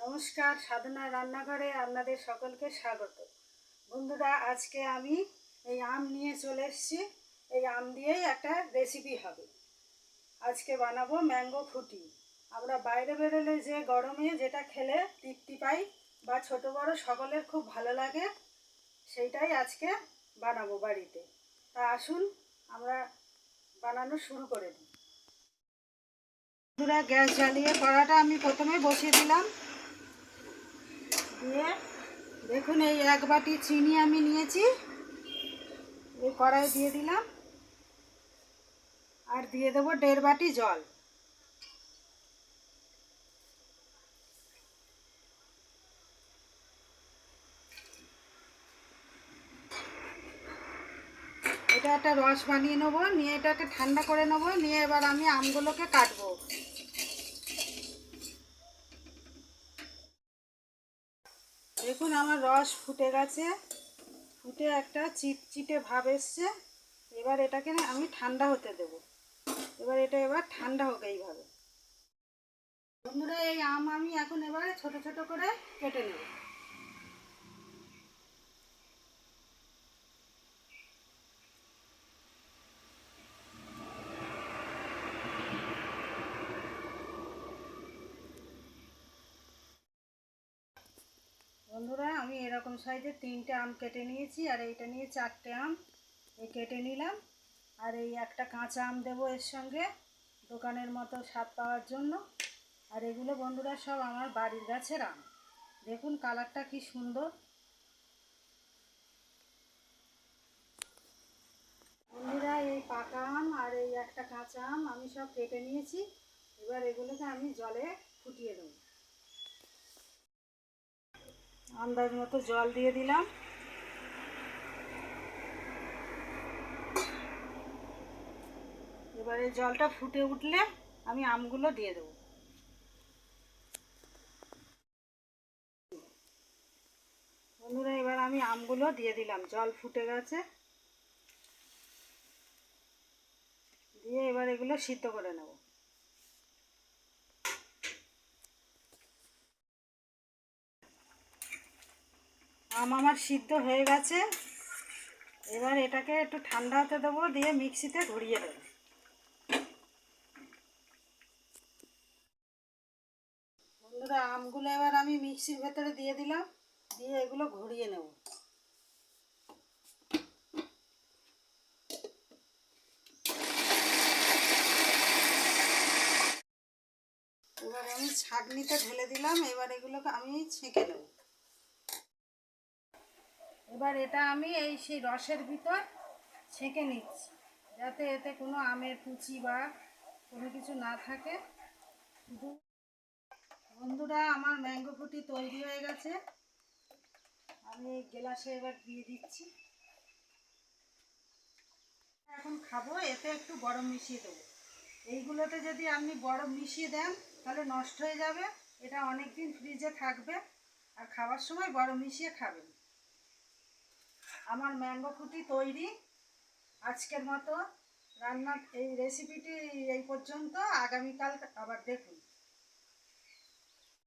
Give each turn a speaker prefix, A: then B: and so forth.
A: নমস্কার সাধনা রান্নাঘরে আপনাদের সকলকে স্বাগত। বন্ধুরা, আজকে আমি এই আম নিয়ে চলে এসেছি। এই আম দিয়েই একটা রেসিপি হবে। আজকে বানাবো ম্যাঙ্গো ফুটি আমরা বাইরে বেরোলে যে গরমে যেটা খেলে তৃপ্তি পাই বা ছোট বড় সকলের খুব ভালো লাগে, সেইটাই আজকে বানাবো বাড়িতে। তা আসুন, আমরা বানানো শুরু করে দিই। বন্ধুরা, গ্যাস জ্বালিয়ে কড়াটা আমি প্রথমে বসিয়ে দিলাম। দিয়ে দেখুন এই এক বাটি চিনি আমি নিয়েছি। এই কড়াই দিয়ে দিলাম। আর দিয়ে দেবো দেড় বাটি জল। এটা একটা রস বানিয়ে নেব, নিয়ে এটাকে ঠান্ডা করে নেব, নিয়ে এবার আমি আমগুলোকে কাটবো। দেখুন আমার রস ফুটে গেছে। ফুটে একটা চিটচিটে ভাব এসছে। এবার এটাকে আমি ঠান্ডা হতে দেব। এবার এটা এবার ঠান্ডা হোক এইভাবে। বন্ধুরা, এই আম আমি এখন এবারে ছোট ছোট করে কেটে নেব। বন্ধুরা, আমি এরকম সাইজে তিনটে আম কেটে নিয়েছি, আর এইটা নিয়ে চারটে আম এই কেটে নিলাম। আর এই একটা কাঁচা আম দেবো এর সঙ্গে, দোকানের মতো স্বাদ পাওয়ার জন্য। আর এগুলো বন্ধুরা সব আমার বাড়ির গাছের আম। দেখুন কালারটা কি সুন্দর। বন্ধুরা, এই পাকা আম আর এই একটা কাঁচা আম আমি সব কেটে নিয়েছি। এবার এগুলোকে আমি জলে ফুটিয়ে দেবো আন্দাজ মতো জল দিয়ে দিলাম। এবারে জলটা ফুটে উঠলে আমি আমগুলো দিয়ে দেবো। বন্ধুরা, এবার আমি আমগুলো দিয়ে দিলাম। জল ফুটে গেছে। দিয়ে এবার এগুলো সিদ্ধ করে নেব। আম আমার সিদ্ধ হয়ে গেছে। এবার এটাকে একটু ঠান্ডা হতে দেবো, দিয়ে মিক্সিতে ঘুরিয়ে দেবো। বন্ধুরা, আমগুলো এবার আমি মিক্সির ভেতরে দিয়ে দিলাম, দিয়ে এগুলো ঘুরিয়ে নেব। এবার আমি ছাঁকনিতে ঢেলে দিলাম, এবার এগুলোকে আমি ছেঁকে নেব। এবার এটা আমি এই সেই রসের ভিতর ছেঁকে নিচ্ছি, যাতে এতে কোনো আমের কুচি বা কোনো কিছু না থাকে। বন্ধুরা, আমার ম্যাঙ্গো ফুটি তৈরি হয়ে গেছে। আমি গ্লাসে এবার দিয়ে দিচ্ছি। এখন খাব, এতে একটু গরম মিশিয়ে দেবো। এইগুলোতে যদি আপনি বরফ মিশিয়ে দেন, তাহলে নষ্ট হয়ে যাবে। এটা অনেক দিন ফ্রিজে থাকবে, আর খাওয়ার সময় বরফ মিশিয়ে খাবেন। আমার ম্যাঙ্গো খুঁটি তৈরি। আজকের মতো রান্নার এই রেসিপিটি এই পর্যন্ত। আগামীকাল আবার দেখুন।